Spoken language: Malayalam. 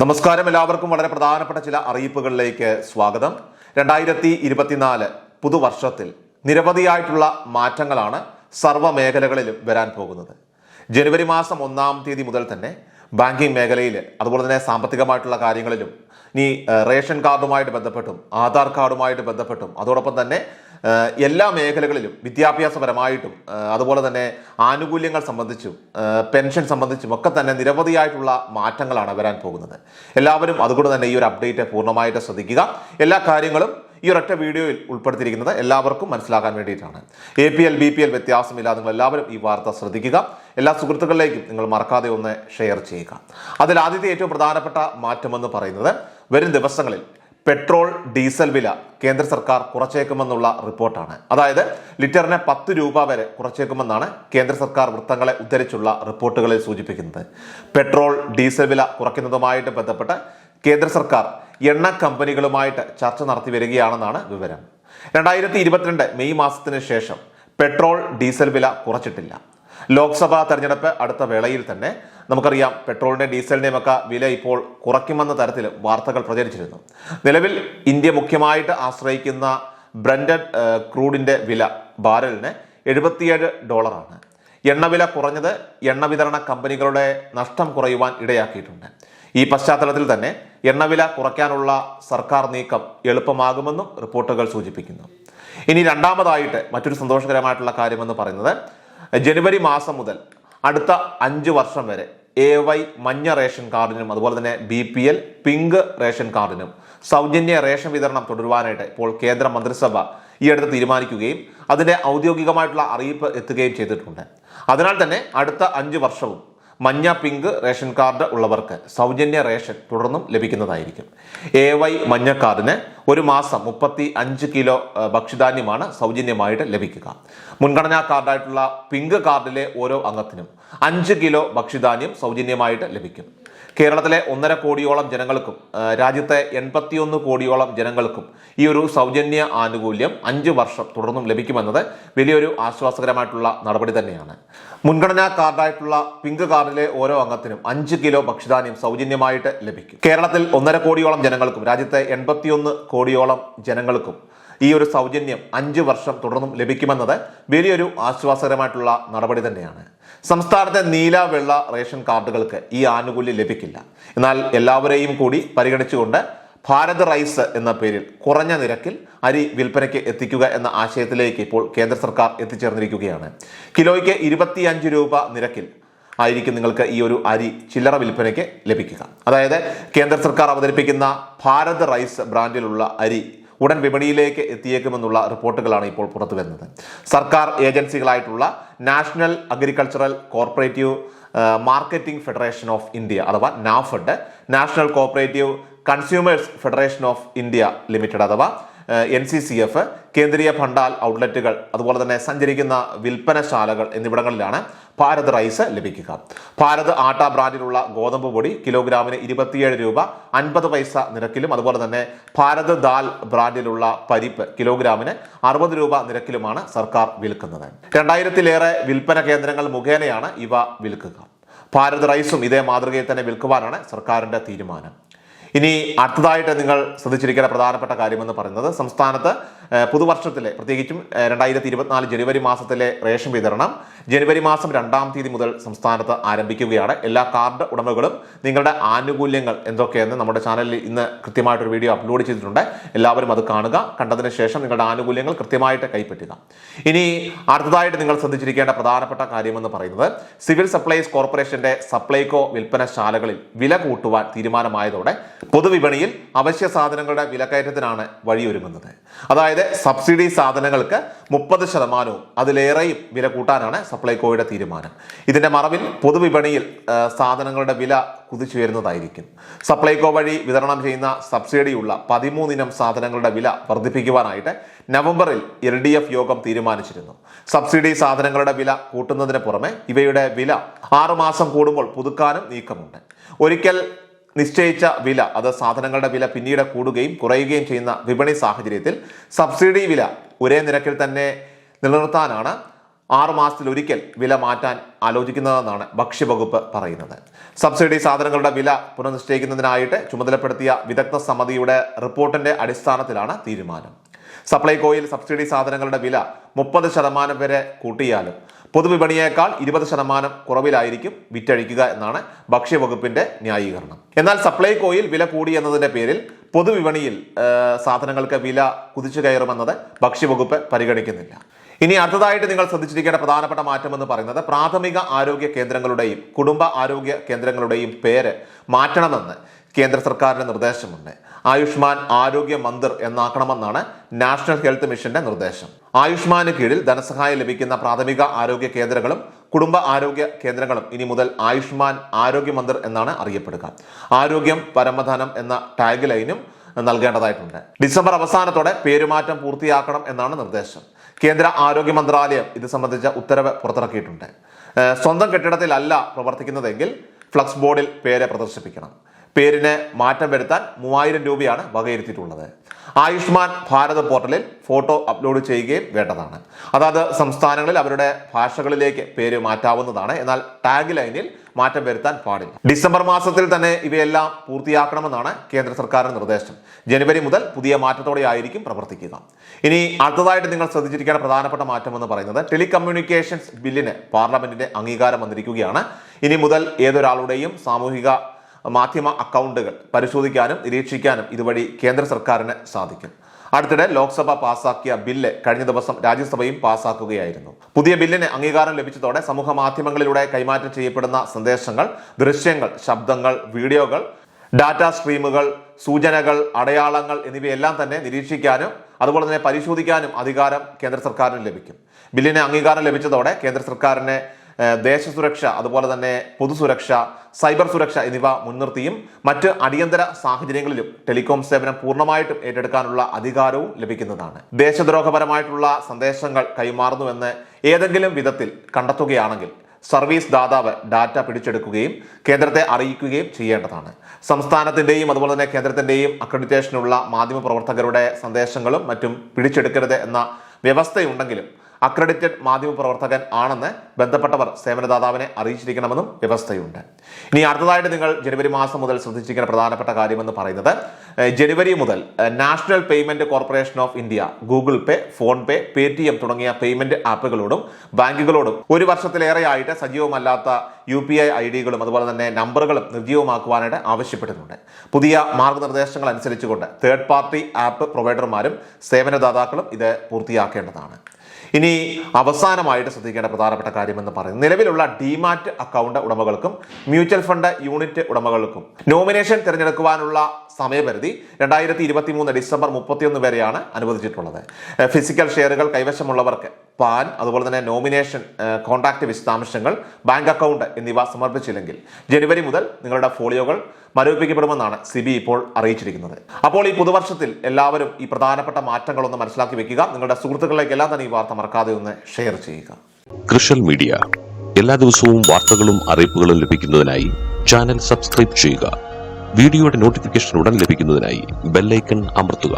നമസ്കാരം. എല്ലാവർക്കും വളരെ പ്രധാനപ്പെട്ട ചില അറിയിപ്പുകളിലേക്ക് സ്വാഗതം. രണ്ടായിരത്തി ഇരുപത്തിനാല് പുതുവർഷത്തിൽ നിരവധിയായിട്ടുള്ള മാറ്റങ്ങളാണ് സർവ മേഖലകളിലും വരാൻ പോകുന്നത്. ജനുവരി മാസം ഒന്നാം തീയതി മുതൽ തന്നെ ബാങ്കിങ് മേഖലയിൽ അതുപോലെ തന്നെ സാമ്പത്തികമായിട്ടുള്ള കാര്യങ്ങളിലും ഇനി റേഷൻ കാർഡുമായിട്ട് ബന്ധപ്പെട്ടും ആധാർ കാർഡുമായിട്ട് ബന്ധപ്പെട്ടും അതോടൊപ്പം തന്നെ എല്ലാ മേഖലകളിലും വിദ്യാഭ്യാസപരമായിട്ടും അതുപോലെ തന്നെ ആനുകൂല്യങ്ങൾ സംബന്ധിച്ചും പെൻഷൻ സംബന്ധിച്ചും ഒക്കെ തന്നെ നിരവധിയായിട്ടുള്ള മാറ്റങ്ങളാണ് വരാൻ പോകുന്നത്. എല്ലാവരും അതുകൊണ്ട് തന്നെ ഈ ഒരു അപ്ഡേറ്റ് പൂർണമായിട്ട് ശ്രദ്ധിക്കുക. എല്ലാ കാര്യങ്ങളും ഈ ഒരൊറ്റ വീഡിയോയിൽ ഉൾപ്പെടുത്തിയിരിക്കുന്നത് എല്ലാവർക്കും മനസ്സിലാക്കാൻ വേണ്ടിയിട്ടാണ്. A P L B P L വ്യത്യാസമില്ല നിങ്ങൾ എല്ലാവരും ഈ വാർത്ത ശ്രദ്ധിക്കുക. എല്ലാ സുഹൃത്തുക്കളിലേക്കും നിങ്ങൾ മറക്കാതെ ഒന്ന് ഷെയർ ചെയ്യുക. അതിൽ ആദ്യത്തെ ഏറ്റവും പ്രധാനപ്പെട്ട മാറ്റമെന്ന് പറയുന്നത് വരും ദിവസങ്ങളിൽ പെട്രോൾ ഡീസൽ വില കേന്ദ്ര സർക്കാർ കുറച്ചേക്കുമെന്നുള്ള റിപ്പോർട്ടാണ്. അതായത് ലിറ്ററിന് പത്ത് രൂപ വരെ കുറച്ചേക്കുമെന്നാണ് കേന്ദ്ര സർക്കാർ വൃത്തങ്ങളെ ഉദ്ധരിച്ചുള്ള റിപ്പോർട്ടുകളിൽ സൂചിപ്പിക്കുന്നത്. പെട്രോൾ ഡീസൽ വില കുറയ്ക്കുന്നതുമായിട്ട് ബന്ധപ്പെട്ട് കേന്ദ്ര സർക്കാർ എണ്ണ കമ്പനികളുമായിട്ട് ചർച്ച നടത്തി വരികയാണെന്നാണ് വിവരം. രണ്ടായിരത്തി ഇരുപത്തിരണ്ട് മെയ് മാസത്തിന് ശേഷം പെട്രോൾ ഡീസൽ വില കുറച്ചിട്ടില്ല. ലോക്സഭാ തെരഞ്ഞെടുപ്പ് അടുത്ത വേളയിൽ തന്നെ നമുക്കറിയാം പെട്രോളിന്റെ ഡീസലിന്റെയും ഒക്കെ വില ഇപ്പോൾ കുറയ്ക്കുമെന്ന തരത്തിൽ വാർത്തകൾ പ്രചരിച്ചിരുന്നു. നിലവിൽ ഇന്ത്യ മുഖ്യമായിട്ട് ആശ്രയിക്കുന്ന ബ്രൻഡഡ് ക്രൂഡിന്റെ വില ബാരലിന് എഴുപത്തിയേഴ് ഡോളറാണ്. എണ്ണവില കുറഞ്ഞത് എണ്ണ വിതരണ കമ്പനികളുടെ നഷ്ടം കുറയുവാൻ ഇടയാക്കിയിട്ടുണ്ട്. ഈ പശ്ചാത്തലത്തിൽ തന്നെ എണ്ണവില കുറയ്ക്കാനുള്ള സർക്കാർ നീക്കം എളുപ്പമാകുമെന്നും റിപ്പോർട്ടുകൾ സൂചിപ്പിക്കുന്നു. ഇനി രണ്ടാമതായിട്ട് മറ്റൊരു സന്തോഷകരമായിട്ടുള്ള കാര്യമെന്ന് പറയുന്നത് ജനുവരി മാസം മുതൽ അടുത്ത അഞ്ച് വർഷം വരെ എ വൈ മഞ്ഞ റേഷൻ കാർഡിനും അതുപോലെ തന്നെ B P L pink ration കാർഡിനും സൗജന്യ റേഷൻ വിതരണം തുടരുവാനായിട്ട് ഇപ്പോൾ കേന്ദ്ര മന്ത്രിസഭ ഈ അടുത്ത് തീരുമാനിക്കുകയും അതിന്റെ ഔദ്യോഗികമായിട്ടുള്ള അറിയിപ്പ് എത്തുകയും ചെയ്തിട്ടുണ്ട്. അതിനാൽ തന്നെ അടുത്ത അഞ്ച് വർഷവും മഞ്ഞ പിങ്ക് റേഷൻ കാർഡ് ഉള്ളവർക്ക് സൗജന്യ റേഷൻ തുടർന്നും ലഭിക്കുന്നതായിരിക്കും. എ വൈ മഞ്ഞ കാർഡിന് ഒരു മാസം മുപ്പത്തി അഞ്ച് കിലോ ഭക്ഷ്യധാന്യമാണ് സൗജന്യമായിട്ട് ലഭിക്കുക. മുൻഗണനാ കാർഡായിട്ടുള്ള പിങ്ക് കാർഡിലെ ഓരോ അംഗത്തിനും അഞ്ച് കിലോ ഭക്ഷ്യധാന്യം സൗജന്യമായിട്ട് ലഭിക്കും. കേരളത്തിലെ ഒന്നര കോടിയോളം ജനങ്ങൾക്കും രാജ്യത്തെ എൺപത്തിയൊന്ന് കോടിയോളം ജനങ്ങൾക്കും ഈ ഒരു സൗജന്യ ആനുകൂല്യം അഞ്ച് വർഷം തുടർന്നും ലഭിക്കുമെന്നത് വലിയൊരു ആശ്വാസകരമായിട്ടുള്ള നടപടി തന്നെയാണ്. മുൻഗണനാ കാർഡായിട്ടുള്ള പിങ്ക് കാർഡിലെ ഓരോ അംഗത്തിനും അഞ്ച് കിലോ ഭക്ഷ്യധാന്യം സൗജന്യമായിട്ട് ലഭിക്കും. കേരളത്തിൽ ഒന്നര കോടിയോളം ജനങ്ങൾക്കും രാജ്യത്തെ എൺപത്തിയൊന്ന് കോടിയോളം ജനങ്ങൾക്കും ഈ ഒരു സൗജന്യം അഞ്ച് വർഷം തുടർന്നും ലഭിക്കുമെന്നത് വലിയൊരു ആശ്വാസകരമായിട്ടുള്ള നടപടി തന്നെയാണ്. സംസ്ഥാനത്തെ നീല വെള്ള റേഷൻ കാർഡുകൾക്ക് ഈ ആനുകൂല്യം ലഭിക്കില്ല. എന്നാൽ എല്ലാവരെയും കൂടി പരിഗണിച്ചുകൊണ്ട് ഭാരത് റൈസ് എന്ന പേരിൽ കുറഞ്ഞ നിരക്കിൽ അരി വിൽപ്പനയ്ക്ക് എത്തിക്കുക എന്ന ആശയത്തിലേക്ക് ഇപ്പോൾ കേന്ദ്ര സർക്കാർ എത്തിച്ചേർന്നിരിക്കുകയാണ്. കിലോയ്ക്ക് ഇരുപത്തിയഞ്ച് രൂപ നിരക്കിൽ ആയിരിക്കും നിങ്ങൾക്ക് ഈ ഒരു അരി ചില്ലറ വിൽപ്പനയ്ക്ക് ലഭിക്കുക. അതായത് കേന്ദ്ര സർക്കാർ അവതരിപ്പിക്കുന്ന ഭാരത് റൈസ് ബ്രാൻഡിലുള്ള അരി ഉടൻ വിപണിയിലേക്ക് എത്തിയേക്കുമെന്നുള്ള റിപ്പോർട്ടുകളാണ് ഇപ്പോൾ പുറത്തു വരുന്നത് സർക്കാർ ഏജൻസികളായിട്ടുള്ള national agricultural cooperative marketing federation of India അഥവാ NAFED national cooperative consumers federation of India limited അഥവാ N C C F Kendriya Bhandar ഔട്ട്ലെറ്റുകൾ അതുപോലെ തന്നെ സഞ്ചരിക്കുന്ന വിൽപ്പനശാലകൾ എന്നിവിടങ്ങളിലാണ് ഭാരത് റൈസ് ലഭിക്കുക. ഭാരത് ആട്ട ബ്രാൻഡിലുള്ള ഗോതമ്പ് പൊടി കിലോഗ്രാമിന് ഇരുപത്തിയേഴ് രൂപ അൻപത് പൈസ നിരക്കിലും അതുപോലെ തന്നെ ഭാരത് ദാൽ ബ്രാൻഡിലുള്ള പരിപ്പ് കിലോഗ്രാമിന് അറുപത് രൂപ നിരക്കിലുമാണ് സർക്കാർ വിൽക്കുന്നത്. രണ്ടായിരത്തിലേറെ വിൽപ്പന കേന്ദ്രങ്ങൾ മുഖേനയാണ് ഇവ വിൽക്കുക. ഭാരത് റൈസും ഇതേ മാതൃകയിൽ തന്നെ വിൽക്കുവാനാണ് സർക്കാരിന്റെ തീരുമാനം. ഇനി അടുത്തതായിട്ട് നിങ്ങൾ ശ്രദ്ധിച്ചിരിക്കേണ്ട പ്രധാനപ്പെട്ട കാര്യമെന്ന് പറയുന്നത് സംസ്ഥാനത്ത് പുതുവർഷത്തിലെ പ്രത്യേകിച്ചും രണ്ടായിരത്തി ഇരുപത്തിനാല് ജനുവരി മാസത്തിലെ റേഷൻ വിതരണം ജനുവരി മാസം രണ്ടാം തീയതി മുതൽ സംസ്ഥാനത്ത് ആരംഭിക്കുകയാണ്. എല്ലാ കാർഡ് ഉടമകളും നിങ്ങളുടെ ആനുകൂല്യങ്ങൾ എന്തൊക്കെയെന്ന് നമ്മുടെ ചാനലിൽ ഇന്ന് കൃത്യമായിട്ടൊരു വീഡിയോ അപ്ലോഡ് ചെയ്തിട്ടുണ്ട്. എല്ലാവരും അത് കാണുക കണ്ടതിന് ശേഷം നിങ്ങളുടെ ആനുകൂല്യങ്ങൾ കൃത്യമായിട്ട് കൈപ്പറ്റുക. ഇനി അടുത്തതായിട്ട് നിങ്ങൾ ശ്രദ്ധിച്ചിരിക്കേണ്ട പ്രധാനപ്പെട്ട കാര്യമെന്ന് പറയുന്നത് സിവിൽ സപ്ലൈസ് കോർപ്പറേഷന്റെ സപ്ലൈകോ വിൽപ്പനശാലകളിൽ വില കൂട്ടുവാൻ തീരുമാനമായതോടെ പൊതുവിപണിയിൽ അവശ്യ സാധനങ്ങളുടെ വിലക്കയറ്റത്തിനാണ് വഴിയൊരുങ്ങുന്നത്. അതായത് സബ്സിഡി സാധനങ്ങൾക്ക് മുപ്പത് ശതമാനവും അതിലേറെയും വില കൂട്ടാനാണ് സപ്ലൈകോയുടെ തീരുമാനം. ഇതിന്റെ മറവിൽ പൊതുവിപണിയിൽ സാധനങ്ങളുടെ വില കുതിച്ചുയരുന്നതായിരിക്കും സപ്ലൈകോ വഴി വിതരണം ചെയ്യുന്ന സബ്സിഡിയുള്ള പതിമൂന്നിനം സാധനങ്ങളുടെ വില വർദ്ധിപ്പിക്കുവാനായിട്ട് നവംബറിൽ എൽ ഡി എഫ് യോഗം തീരുമാനിച്ചിരുന്നു. സബ്സിഡി സാധനങ്ങളുടെ വില കൂട്ടുന്നതിന് പുറമെ ഇവയുടെ വില ആറുമാസം കൂടുമ്പോൾ പുതുക്കാനും നീക്കമുണ്ട്. ഒരിക്കൽ നിശ്ചയിച്ച വില അത് സാധനങ്ങളുടെ വില പിന്നീട് കൂടുകയും കുറയുകയും ചെയ്യുന്ന വിപണി സാഹചര്യത്തിൽ സബ്സിഡി വില ഒരേ നിരക്കിൽ തന്നെ നിലനിർത്താനാണ് ആറു മാസത്തിൽ ഒരിക്കൽ വില മാറ്റാൻ ആലോചിക്കുന്നതെന്നാണ് ഭക്ഷ്യവകുപ്പ് പറയുന്നത്. സബ്സിഡി സാധനങ്ങളുടെ വില പുനഃനിശ്ചയിക്കുന്നതിനായിട്ട് ചുമതലപ്പെടുത്തിയ വിദഗ്ധ സമിതിയുടെ റിപ്പോർട്ടിന്റെ അടിസ്ഥാനത്തിലാണ് തീരുമാനം. സപ്ലൈകോയിൽ സബ്സിഡി സാധനങ്ങളുടെ വില മുപ്പത് ശതമാനം വരെ കൂട്ടിയാലും പൊതുവിപണിയേക്കാൾ ഇരുപത് ശതമാനം കുറവിലായിരിക്കും വിറ്റഴിക്കുക എന്നാണ് ഭക്ഷ്യവകുപ്പിന്റെ ന്യായീകരണം. എന്നാൽ സപ്ലൈകോയിൽ വില കൂടി എന്നതിന്റെ പേരിൽ പൊതുവിപണിയിൽ സാധനങ്ങൾക്ക് വില കുതിച്ചു കയറുമെന്നത് ഭക്ഷ്യവകുപ്പ് പരിഗണിക്കുന്നില്ല. ഇനി അടുത്തതായിട്ട് നിങ്ങൾ ശ്രദ്ധിച്ചിരിക്കേണ്ട പ്രധാനപ്പെട്ട മാറ്റം എന്ന് പറയുന്നത് പ്രാഥമിക ആരോഗ്യ കേന്ദ്രങ്ങളുടെയും കുടുംബ ആരോഗ്യ കേന്ദ്രങ്ങളുടെയും പേര് മാറ്റണമെന്ന്. കേന്ദ്ര സർക്കാരിന്റെ നിർദ്ദേശമുണ്ട്. ആയുഷ്മാൻ ആരോഗ്യ മന്ദിർ എന്നാക്കണമെന്നാണ് നാഷണൽ ഹെൽത്ത് മിഷന്റെ നിർദ്ദേശം. ആയുഷ്മാന് കീഴിൽ ധനസഹായം ലഭിക്കുന്ന പ്രാഥമിക ആരോഗ്യ കേന്ദ്രങ്ങളും കുടുംബ ആരോഗ്യ കേന്ദ്രങ്ങളും ഇനി മുതൽ ആയുഷ്മാൻ ആരോഗ്യ മന്ദിർ എന്നാണ് അറിയപ്പെടുക. ആരോഗ്യം പരമധനം എന്ന ടാഗ് ലൈനും നൽകേണ്ടതായിട്ടുണ്ട്. ഡിസംബർ അവസാനത്തോടെ പേരുമാറ്റം പൂർത്തിയാക്കണം എന്നാണ് നിർദ്ദേശം. കേന്ദ്ര ആരോഗ്യ മന്ത്രാലയം ഇത് സംബന്ധിച്ച ഉത്തരവ് പുറത്തിറക്കിയിട്ടുണ്ട്. സ്വന്തം കെട്ടിടത്തിലല്ല പ്രവർത്തിക്കുന്നതെങ്കിൽ ഫ്ലക്സ് ബോർഡിൽ പേര് പ്രദർശിപ്പിക്കണം. പേരിന് മാറ്റം വരുത്താൻ മൂവായിരം രൂപയാണ് വകയിരുത്തിയിട്ടുള്ളത്. ആയുഷ്മാൻ ഭാരത് പോർട്ടലിൽ ഫോട്ടോ അപ്ലോഡ് ചെയ്യുകയും വേണ്ടതാണ്. അതായത് സംസ്ഥാനങ്ങളിൽ അവരുടെ ഭാഷകളിലേക്ക് പേര് മാറ്റാവുന്നതാണ്. എന്നാൽ ടാഗ് ലൈനിൽ മാറ്റം വരുത്താൻ പാടില്ല. ഡിസംബർ മാസത്തിൽ തന്നെ ഇവയെല്ലാം പൂർത്തിയാക്കണമെന്നാണ് കേന്ദ്ര സർക്കാരിന്റെ നിർദ്ദേശം. ജനുവരി മുതൽ പുതിയ മാറ്റത്തോടെ ആയിരിക്കും പ്രവർത്തിക്കുക. ഇനി അടുത്തതായിട്ട് നിങ്ങൾ ശ്രദ്ധിച്ചിരിക്കേണ്ട പ്രധാനപ്പെട്ട മാറ്റം എന്ന് പറയുന്നത് ടെലികമ്മ്യൂണിക്കേഷൻസ് ബില്ലിന് പാർലമെന്റിന്റെ അംഗീകാരം വന്നിരിക്കുകയാണ്. ഇനി മുതൽ ഏതൊരാളുടെയും സാമൂഹിക മാധ്യമ അക്കൗണ്ടുകൾ പരിശോധിക്കാനും നിരീക്ഷിക്കാനും ഇതുവഴി കേന്ദ്ര സർക്കാരിന് സാധിക്കും. അടുത്തിടെ ലോക്സഭ പാസാക്കിയ ബില്ല് കഴിഞ്ഞ ദിവസം രാജ്യസഭയും പാസാക്കുകയായിരുന്നു. പുതിയ ബില്ലിന് അംഗീകാരം ലഭിച്ചതോടെ സമൂഹ മാധ്യമങ്ങളിലൂടെ കൈമാറ്റം ചെയ്യപ്പെടുന്ന സന്ദേശങ്ങൾ ദൃശ്യങ്ങൾ ശബ്ദങ്ങൾ വീഡിയോകൾ ഡാറ്റ സ്ട്രീമുകൾ സൂചനകൾ അടയാളങ്ങൾ എന്നിവയെല്ലാം തന്നെ നിരീക്ഷിക്കാനും അതുപോലെ തന്നെ പരിശോധിക്കാനും അധികാരം കേന്ദ്ര സർക്കാരിന് ലഭിക്കും. ബില്ലിന് അംഗീകാരം ലഭിച്ചതോടെ കേന്ദ്ര സർക്കാരിന് ദേശസുരക്ഷ അതുപോലെ തന്നെ പൊതുസുരക്ഷ സൈബർ സുരക്ഷ എന്നിവ മുൻനിർത്തിയും മറ്റ് അടിയന്തര സാഹചര്യങ്ങളിലും ടെലികോം സേവനം പൂർണമായിട്ടും ഏറ്റെടുക്കാനുള്ള അധികാരവും ലഭിക്കുന്നതാണ്. ദേശദ്രോഹപരമായിട്ടുള്ള സന്ദേശങ്ങൾ കൈമാറുന്നുവെന്ന് ഏതെങ്കിലും വിധത്തിൽ കണ്ടെത്തുകയാണെങ്കിൽ സർവീസ് ദാതാവ് ഡാറ്റ പിടിച്ചെടുക്കുകയും കേന്ദ്രത്തെ അറിയിക്കുകയും ചെയ്യേണ്ടതാണ്. സംസ്ഥാനത്തിന്റെയും അതുപോലെ തന്നെ കേന്ദ്രത്തിന്റെയും അക്രഡിറ്റേഷനുള്ള മാധ്യമപ്രവർത്തകരുടെ സന്ദേശങ്ങളും മറ്റും പിടിച്ചെടുക്കരുത് എന്ന വ്യവസ്ഥയുണ്ടെങ്കിലും അക്രഡിറ്റഡ് മാധ്യമപ്രവർത്തകൻ ആണെന്ന് ബന്ധപ്പെട്ടവർ സേവനദാതാവിനെ അറിയിച്ചിരിക്കണമെന്നും വ്യവസ്ഥയുണ്ട്. ഇനി അടുത്തതായിട്ട് നിങ്ങൾ ജനുവരി മാസം മുതൽ ശ്രദ്ധിച്ചിരിക്കുന്ന പ്രധാനപ്പെട്ട കാര്യമെന്ന് പറയുന്നത് ജനുവരി മുതൽ national payment corporation of India Google pay PhonePe Paytm തുടങ്ങിയ പേയ്മെന്റ് ആപ്പുകളോടും ബാങ്കുകളോടും ഒരു വർഷത്തിലേറെയായിട്ട് സജീവമല്ലാത്ത യു പി ഐ ഐ ഡികളും അതുപോലെ തന്നെ നമ്പറുകളും നിർജീവമാക്കുവാനായിട്ട് ആവശ്യപ്പെട്ടിട്ടുണ്ട്. പുതിയ മാർഗനിർദ്ദേശങ്ങൾ അനുസരിച്ചുകൊണ്ട് തേർഡ് പാർട്ടി ആപ്പ് പ്രൊവൈഡർമാരും സേവനദാതാക്കളും ഇത് പൂർത്തിയാക്കേണ്ടതാണ്. ഇനി അവസാനമായിട്ട് ശ്രദ്ധിക്കേണ്ട പ്രധാനപ്പെട്ട കാര്യമെന്ന് പറയുന്നത് നിലവിലുള്ള ഡിമാറ്റ് അക്കൗണ്ട് ഉടമകൾക്കും മ്യൂച്വൽ ഫണ്ട് യൂണിറ്റ് ഉടമകൾക്കും നോമിനേഷൻ തിരഞ്ഞെടുക്കുവാനുള്ള സമയപരിധി രണ്ടായിരത്തി ഇരുപത്തി മൂന്ന് ഡിസംബർ മുപ്പത്തിയൊന്ന് വരെയാണ് അനുവദിച്ചിട്ടുള്ളത്. ഫിസിക്കൽ ഷെയറുകൾ കൈവശമുള്ളവർക്ക് പാൻ അതുപോലെ തന്നെ നോമിനേഷൻ കോൺടാക്റ്റ് വിശദാംശങ്ങൾ ബാങ്ക് അക്കൗണ്ട് എന്നിവ സമർപ്പിച്ചില്ലെങ്കിൽ ജനുവരി മുതൽ നിങ്ങളുടെ ഫോളിയോകൾ മരവിപ്പിക്കപ്പെടുമെന്നാണ് സിബി ഇപ്പോൾ അറിയിച്ചിരിക്കുന്നത്. അപ്പോൾ ഈ പുതുവർഷത്തിൽ എല്ലാവരും ഈ പ്രധാനപ്പെട്ട മാറ്റങ്ങളൊന്ന് മനസ്സിലാക്കി വെക്കുക. നിങ്ങളുടെ സുഹൃത്തുക്കളിലേക്കെല്ലാം തന്നെ ഈ വാർത്ത മറക്കാതെ ഒന്ന് ഷെയർ ചെയ്യുക. കൃഷൽ മീഡിയ എല്ലാ ദിവസവും വാർത്തകളും അറിയിപ്പുകളും ലഭിക്കുന്നതിനായി ചാനൽ സബ്സ്ക്രൈബ് ചെയ്യുക. വീഡിയോയുടെ നോട്ടിഫിക്കേഷൻ ഉടൻ ലഭിക്കുന്നതിനായി ബെല്ലൈക്കൺ അമർത്തുക.